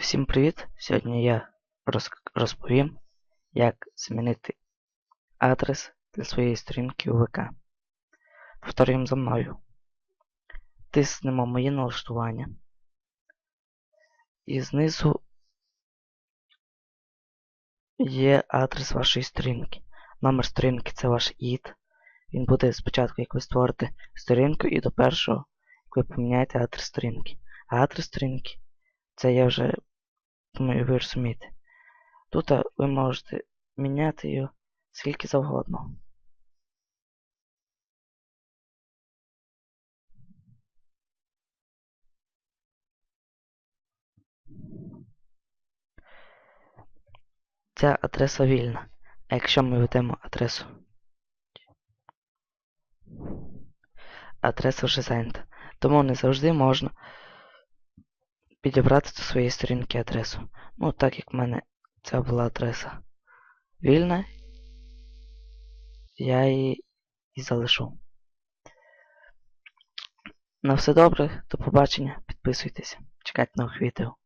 Всім привіт! Сьогодні я розповім, як змінити адрес для своєї сторінки у ВК. Повторюємо за мною. Тиснемо мої налаштування. І знизу є адрес вашої сторінки. Номер сторінки це ваш ід. Він буде спочатку, як ви створите сторінку, і до першого, як ви поміняєте адрес сторінки. А адрес сторінки це я вже Думаю, ви розумієте. Тут ви можете міняти його скільки завгодно. Ця адреса вільна. А якщо ми введемо адресу, адреса вже зайнята. Тому не завжди можна підібрати до своєї сторінки адресу. Ну, так як в мене ця була адреса вільна, я її і залишу. На все добре, до побачення, підписуйтесь, чекайте нових відео.